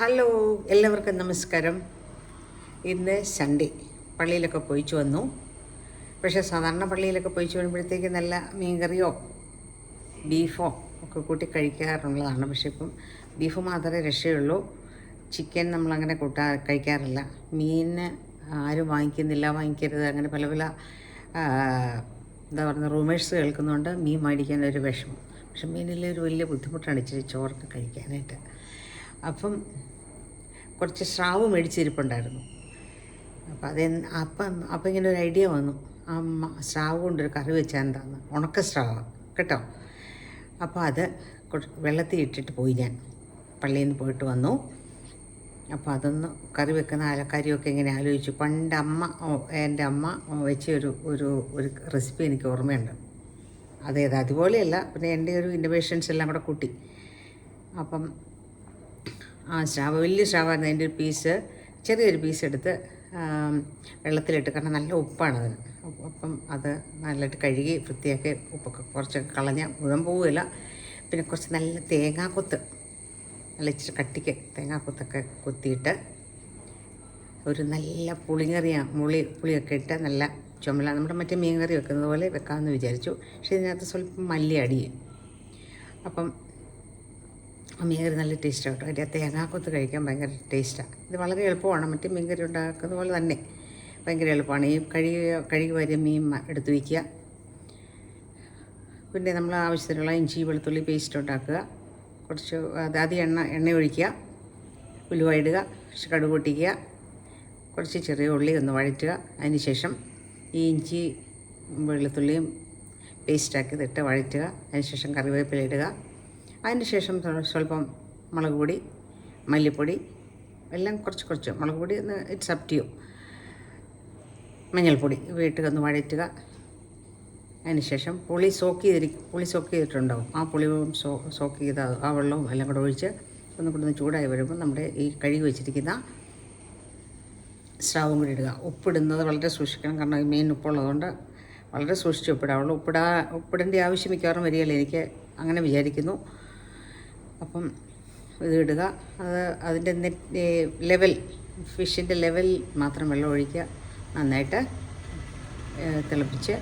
Hello എല്ലാവർക്കും നമസ്കാരം. ഇന്ന് സൺഡേ പള്ളിയിലൊക്കെ പോയിച്ചു വന്നു. പക്ഷേ സാധാരണ പള്ളിയിലൊക്കെ പോയിച്ചു വരുമ്പോഴത്തേക്ക് നല്ല മീൻകറിയോ ബീഫോ ഒക്കെ കൂട്ടി കഴിക്കാറുള്ളതാണ്. പക്ഷേ ഇപ്പം ബീഫ് മാത്രമേ രക്ഷയുള്ളൂ. ചിക്കൻ നമ്മളങ്ങനെ കൂട്ടാ കഴിക്കാറില്ല. മീനിന് ആരും വാങ്ങിക്കുന്നില്ല വാങ്ങിക്കരുത്. അങ്ങനെ പല പല എന്താ പറയുക റൂമേഴ്സ് കേൾക്കുന്നതുകൊണ്ട് മീൻ മേടിക്കാൻ ഒരു വിഷമം. പക്ഷെ മീനിലൊരു ഒരു വലിയ ബുദ്ധിമുട്ടാണ് ഇച്ചിരി ചോറൊക്കെ കഴിക്കാനായിട്ട്. അപ്പം കുറച്ച് സ്രാവ് മേടിച്ചിരിപ്പുണ്ടായിരുന്നു. അപ്പം അത് അപ്പം അപ്പം ഇങ്ങനെ ഒരു ഐഡിയ വന്നു. ആ സ്രാവ് കൊണ്ടൊരു കറി വെച്ചാൽ എന്താന്ന്? ഉണക്ക സ്രാവ്. കേട്ടോ? അപ്പോൾ അത് വെള്ളത്തിൽ ഇട്ടിട്ട് പോയി ഞാൻ. പള്ളിയിൽ നിന്ന് പോയിട്ട് വന്നു. അപ്പോൾ അതൊന്ന് കറി വെക്കുന്ന ആലക്കാരിയൊക്കെ ഇങ്ങനെ ആലോചിച്ചു. പണ്ട് അമ്മ എന്റെ അമ്മ വെച്ച ഒരു ഒരു ഒരു റെസിപ്പി എനിക്ക് ഓർമ്മയുണ്ട്. അതേത് അതുപോലെയല്ല പിന്നെ എന്റെ ഒരു ഇന്നോവേഷൻസ് എല്ലാം കൂടെ കൂട്ടി. അപ്പം ആ സ്രാവ് വലിയ സ്രാവായിരുന്നു അതിന്റെ ഒരു പീസ് ചെറിയൊരു പീസ് എടുത്ത് വെള്ളത്തിലിട്ട് കാരണം നല്ല ഉപ്പാണ് അതിന് അപ്പം അത് നല്ലതായിട്ട് കഴുകി വൃത്തിയാക്കി ഉപ്പൊക്കെ കുറച്ചൊക്കെ കളഞ്ഞ മുഴുവൻ പോവില്ല പിന്നെ കുറച്ച് നല്ല തേങ്ങാക്കൊത്ത് നല്ല ഇച്ചിരി കട്ടിക്ക് തേങ്ങാക്കൊത്തൊക്കെ കൊത്തിയിട്ട് ഒരു നല്ല പുളിങ്കറിയ മുളി പുളിയൊക്കെ ഇട്ട് നല്ല ചുമല നമ്മുടെ മറ്റേ മീൻ കറി വെക്കുന്നത് പോലെ വെക്കാമെന്ന് വിചാരിച്ചു. പക്ഷേ ഇതിനകത്ത് സ്വല്പം മല്ലി അടിയും അപ്പം മീൻകറി നല്ല ടേസ്റ്റാണ് കേട്ടോ അതിന്റെ തേങ്ങാക്കൊത്ത് കഴിക്കാൻ ഭയങ്കര ടേസ്റ്റാണ് ഇത് വളരെ എളുപ്പമാണ്. മറ്റേ മീൻകറി ഉണ്ടാക്കുന്ന പോലെ തന്നെ ഭയങ്കര എളുപ്പമാണ്. ഈ കഴുകി കഴുകി വരെ മീൻ എടുത്ത് വയ്ക്കുക. പിന്നെ നമ്മൾ ആവശ്യത്തിനുള്ള ഇഞ്ചി വെളുത്തുള്ളി പേസ്റ്റ് ഉണ്ടാക്കുക. കുറച്ച് അതാതി എണ്ണ എണ്ണ ഒഴിക്കുക. ഉലുവ ഇടുക. കടുക് പൊട്ടിക്കുക. കുറച്ച് ചെറിയ ഉള്ളി ഒന്ന് വഴറ്റുക. അതിന് ശേഷം ഈ ഇഞ്ചി വെളുത്തുള്ളിയും പേസ്റ്റാക്കി ഇതിട്ട് വഴറ്റുക. അതിന് ശേഷം കറിവേപ്പില ഇടുക. അതിന് ശേഷം സ്വ- സ്വല്പം മുളക് പൊടി മല്ലിപ്പൊടി എല്ലാം കുറച്ച് കുറച്ച് മുളക് പൊടി ഒന്ന് ഇറ്റ്സ് അപ് മഞ്ഞൾപ്പൊടി വീട്ടിൽ ഒന്ന് വഴറ്റുക. അതിനുശേഷം പുളി സോക്ക് ചെയ്തിരിക്കും പുളി സോക്ക് ചെയ്തിട്ടുണ്ടാവും. ആ പുളിയും സോ സോക്ക് ചെയ്ത ആ വെള്ളവും എല്ലാം കൂടെ ഒഴിച്ച് ഒന്ന് കൂടെ ഒന്ന് ചൂടായി വരുമ്പോൾ നമ്മുടെ ഈ കഴുകി വെച്ചിരിക്കുന്ന സ്രാവും കൂടി ഇടുക. ഉപ്പിടുന്നത് വളരെ സൂക്ഷിക്കണം കാരണം ഈ മീൻ ഉപ്പുള്ളതുകൊണ്ട് വളരെ സൂക്ഷിച്ച് ഉപ്പിടാവുള്ളൂ. ഉപ്പിടാ ഉപ്പിടേണ്ട ആവശ്യം മിക്കവാറും വരികയില്ല. എനിക്ക് അങ്ങനെ വിചാരിക്കുന്നു. അപ്പം ഇത് ഇടുക. അത് അതിന്റെ നെറ്റ് ലെവൽ ഫിഷിന്റെ ലെവൽ മാത്രം വെള്ളം ഒഴിക്കുക. നന്നായിട്ട് തിളപ്പിച്ച്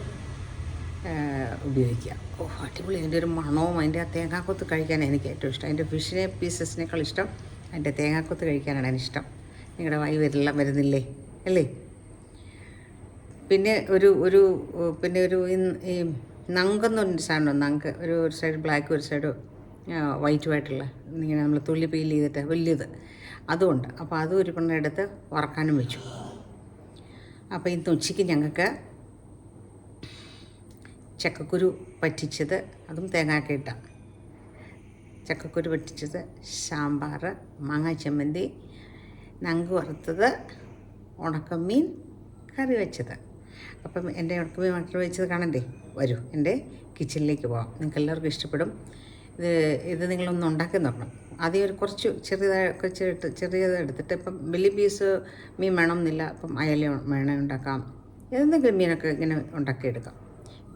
ഉപയോഗിക്കുക. ഓ അടിപൊളി. അതിന്റെ ഒരു മണവും അതിന്റെ ആ തേങ്ങാക്കൊത്ത് കഴിക്കാൻ എനിക്ക് ഏറ്റവും ഇഷ്ടം. അതിന്റെ ഫിഷിനെ പീസസിനേക്കാൾ ഇഷ്ടം. അതിന്റെ തേങ്ങാക്കൊത്ത് കഴിക്കാനാണ് എനിക്കിഷ്ടം നിങ്ങളുടെ വായി വരെല്ലാം വരുന്നില്ലേ? അല്ലേ? പിന്നെ ഒരു ഒരു പിന്നെ ഒരു ഈ നങ്കെന്നൊരു സാധനം നങ്ക് ഒരു ഒരു സൈഡ് ബ്ലാക്ക് ഒരു സൈഡ് വൈറ്റുമായിട്ടുള്ള ഇങ്ങനെ നമ്മൾ തുള്ളി പീൽ ചെയ്തിട്ട് വലിയത്. അതുകൊണ്ട് അപ്പോൾ അതും ഒരു പെണ്ണ് എടുത്ത് വറക്കാനും വെച്ചു. അപ്പോൾ ഇന്ന് ഉച്ചയ്ക്ക് ഞങ്ങൾക്ക് ചക്കക്കുരു പറ്റിച്ചത് അതും തേങ്ങാക്ക ഇട്ട. ചക്കക്കുരു പറ്റിച്ചത് സാമ്പാർ മാങ്ങ ചമ്മന്തി നങ്ക് വറുത്തത് ഉണക്കമീൻ കറി വെച്ചത്. അപ്പം എന്റെ ഉണക്കമീൻ മട്ടർ വെച്ചത് കാണണ്ടേ? വരൂ. എന്റെ കിച്ചണിലേക്ക് പോവാം. നിങ്ങൾക്ക് എല്ലാവർക്കും ഇഷ്ടപ്പെടും. ഇത് ഇത് നിങ്ങളൊന്ന് ഉണ്ടാക്കി നോക്കണം. ആദ്യം ഒരു കുറച്ച് ചെറിയതായി ഇട്ട് ചെറിയത് എടുത്തിട്ട് ഇപ്പം വലിയ പീസ് മീൻ വേണമെന്നില്ല. അപ്പം അയല വേണേ ഉണ്ടാക്കാം. ഏതെങ്കിലും മീനൊക്കെ ഇങ്ങനെ ഉണ്ടാക്കിയെടുക്കാം.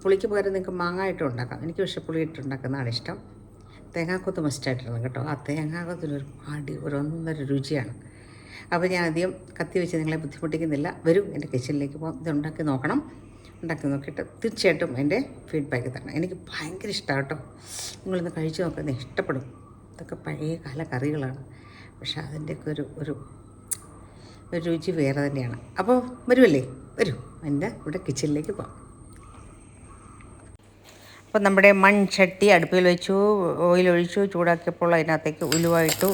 പുളിക്ക് പകരം നിങ്ങൾക്ക് മാങ്ങ ഇട്ട് ഉണ്ടാക്കാം. എനിക്ക് പക്ഷേ പുളി ഇട്ട് ഉണ്ടാക്കുന്നതാണ് ഇഷ്ടം. തേങ്ങാക്കൊത്ത് മസ്റ്റായിട്ടുള്ളത് കേട്ടോ. ആ തേങ്ങാക്കൊത്തിനൊരു പാടി ഒരു ഒന്നര രുചിയാണ്. അപ്പോൾ ഞാൻ ആദ്യം കത്തി വെച്ച് നിങ്ങളെ ബുദ്ധിമുട്ടിക്കുന്നില്ല. വരും എന്റെ കിച്ചണിലേക്ക് പോകാം ഇത് ഉണ്ടാക്കി നോക്കണം. ഉണ്ടാക്കി നോക്കിയിട്ട് തീർച്ചയായിട്ടും എന്റെ ഫീഡ്ബാക്ക് തരണം എനിക്ക് ഭയങ്കര ഇഷ്ടമാണ് കേട്ടോ. നിങ്ങളിന്ന് കഴിച്ച് നോക്കുന്നത് ഇഷ്ടപ്പെടും. ഇതൊക്കെ പഴയ കാല കറികളാണ്. പക്ഷെ അതിന്റെയൊക്കെ ഒരു ഒരു ഒരു രുചി വേറെ തന്നെയാണ്. അപ്പോൾ വരുമല്ലേ വരൂ. എന്റെ ഇവിടെ കിച്ചണിലേക്ക് പോകാം അപ്പോൾ നമ്മുടെ മൺചട്ടി അടുപ്പിൽ വെച്ചു ഓയിൽ ഒഴിച്ചു ചൂടാക്കിയപ്പോൾ അതിനകത്തേക്ക് ഉലുവ ഇട്ടു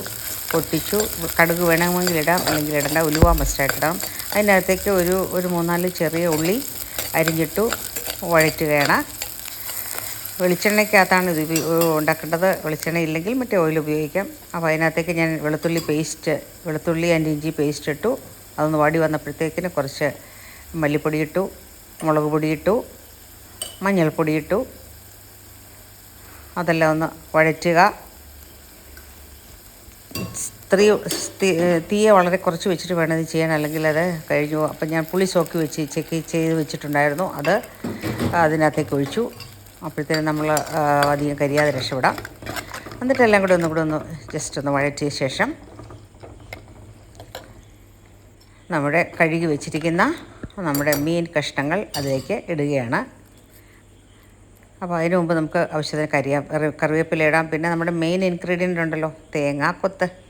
പൊട്ടിച്ചു. കടുക് വേണമെങ്കിൽ ഇടാം അല്ലെങ്കിൽ ഇടണ്ട. ഉലുവ മസ്റ്റായിട്ട് ഇടാം. അതിനകത്തേക്ക് ഒരു ഒരു മൂന്നാൽ ചെറിയ ഉള്ളി അരിഞ്ഞിട്ടു വഴറ്റുകയാണ്. വെളിച്ചെണ്ണയ്ക്കകത്താണ് ഇത് ഉണ്ടാക്കേണ്ടത്. വെളിച്ചെണ്ണ ഇല്ലെങ്കിൽ മറ്റേ ഓയിൽ ഉപയോഗിക്കാം. അപ്പോൾ അതിനകത്തേക്ക് ഞാൻ വെളുത്തുള്ളി പേസ്റ്റ് വെളുത്തുള്ളി ആൻഡ് ഇഞ്ചി പേസ്റ്റ് ഇട്ടു. അതൊന്ന് വാടി വന്നപ്പോഴത്തേക്കിന് കുറച്ച് മല്ലിപ്പൊടി ഇട്ടു മുളക് പൊടി ഇട്ടു മഞ്ഞൾപ്പൊടി ഇട്ടു. അതെല്ലാം ഒന്ന് വഴറ്റുക. സ്തി- തീയെ വളരെ കുറച്ച് വെച്ചിട്ട് വേണം ഇത് ചെയ്യാൻ. അല്ലെങ്കിൽ അത് കഴിഞ്ഞു. അപ്പം ഞാൻ പുളി സോക്കി വെച്ച് ചെക്ക് ചെയ്ത് വെച്ചിട്ടുണ്ടായിരുന്നു. അത് അതിനകത്തേക്ക് ഒഴിച്ചു. അപ്പോഴത്തേനും നമ്മൾ അധികം കരിയാതെ രക്ഷപ്പെടാം. എന്നിട്ട് എല്ലാം കൂടെ ഒന്നും കൂടെ ഒന്ന് ജസ്റ്റ് ഒന്ന് വഴറ്റിയ ശേഷം നമ്മുടെ കഴുകി വെച്ചിരിക്കുന്ന നമ്മുടെ മീൻ കഷ്ണങ്ങൾ അതിലേക്ക് ഇടുകയാണ്. അപ്പോൾ അതിന് മുമ്പ് നമുക്ക് ആവശ്യത്തിന് കരിയാ കറിവേപ്പില ഇടാം. പിന്നെ നമ്മുടെ മെയിൻ ഇൻഗ്രീഡിയന്റ് ഉണ്ടല്ലോ തേങ്ങാക്കൊത്ത്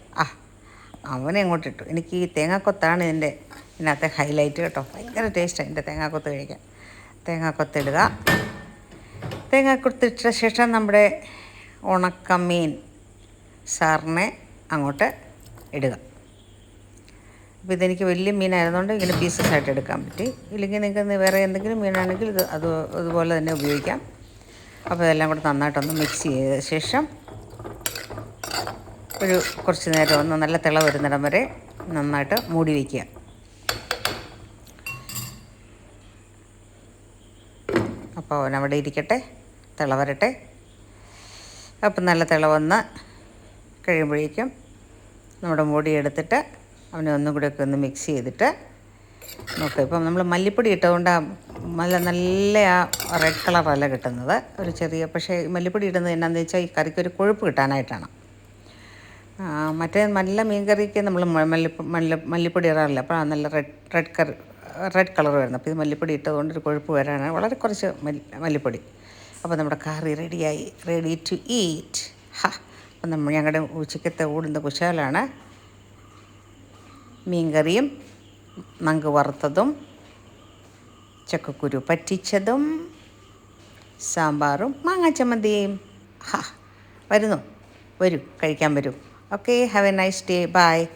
അവനെ അങ്ങോട്ട് ഇട്ടു എനിക്ക് ഈ തേങ്ങാക്കൊത്താണ് ഇതിന്റെ ഇതിനകത്തെ ഹൈലൈറ്റ് കേട്ടോ. ഭയങ്കര ടേസ്റ്റാണ് എന്റെ തേങ്ങാക്കൊത്ത് കഴിക്കാൻ. തേങ്ങാക്കൊത്തിടുക തേങ്ങാക്കൊത്തിട്ട ശേഷം നമ്മുടെ ഉണക്കമീൻ സാറിനെ അങ്ങോട്ട് ഇടുക. അപ്പോൾ ഇതെനിക്ക് വലിയ മീനായതുകൊണ്ട് ഇങ്ങനെ പീസസ് ആയിട്ട് എടുക്കാൻ പറ്റി. ഇല്ലെങ്കിൽ നിങ്ങൾക്ക് വേറെ എന്തെങ്കിലും മീനാണെങ്കിൽ ഇത് അത് അതുപോലെ തന്നെ ഉപയോഗിക്കാം. അപ്പോൾ ഇതെല്ലാം കൂടെ നന്നായിട്ടൊന്ന് മിക്സ് ചെയ്ത ശേഷം ഒരു കുറച്ച് നേരം ഒന്ന് നല്ല തിള വരുന്നിടം വരെ നന്നായിട്ട് മൂടി വയ്ക്കുക അപ്പോൾ അവൻ അവിടെ ഇരിക്കട്ടെ തിള വരട്ടെ. അപ്പം നല്ല തിള വന്ന് കഴിയുമ്പോഴേക്കും നമ്മുടെ മൂടി എടുത്തിട്ട് അവനെ ഒന്നും കൂടെ ഒക്കെ ഒന്ന് മിക്സ് ചെയ്തിട്ട് നോക്കുക. ഇപ്പം നമ്മൾ മല്ലിപ്പൊടി ഇട്ടതുകൊണ്ട് നല്ല നല്ല ആ റെഡ് കളറല്ല കിട്ടുന്നത്. ഒരു ചെറിയ പക്ഷേ മല്ലിപ്പൊടി ഇടുന്നത് എന്നാന്ന് വെച്ചാൽ ഈ കറിക്ക് ഒരു കൊഴുപ്പ് കിട്ടാനായിട്ടാണ്. മറ്റേ നല്ല മീൻ കറിക്ക് നമ്മൾ മല്ലി മല്ലി മല്ലിപ്പൊടി ഇടാറില്ല? അപ്പോൾ നല്ല red red curry red colour വരുന്നത്. അപ്പോൾ ഇത് മല്ലിപ്പൊടി ഇട്ടതുകൊണ്ട് ഒരു കൊഴുപ്പ് വരാനാണ് വളരെ കുറച്ച് മല്ലിപ്പൊടി. അപ്പോൾ നമ്മുടെ കറി റെഡിയായി റെഡി ടു ഈറ്റ് ഹാ. അപ്പം നമ്മൾ ഞങ്ങളുടെ ഉച്ചക്കത്തെ ഊടുന്ന കുശാലാണ് മീൻകറിയും നങ്ക് വറുത്തതും ചക്കക്കുരു പറ്റിച്ചതും സാമ്പാറും മാങ്ങാച്ചമ്മന്തിയും ഹാ. വരുന്നു. വരൂ. കഴിക്കാൻ വരൂ. Okay, have a nice day. Bye.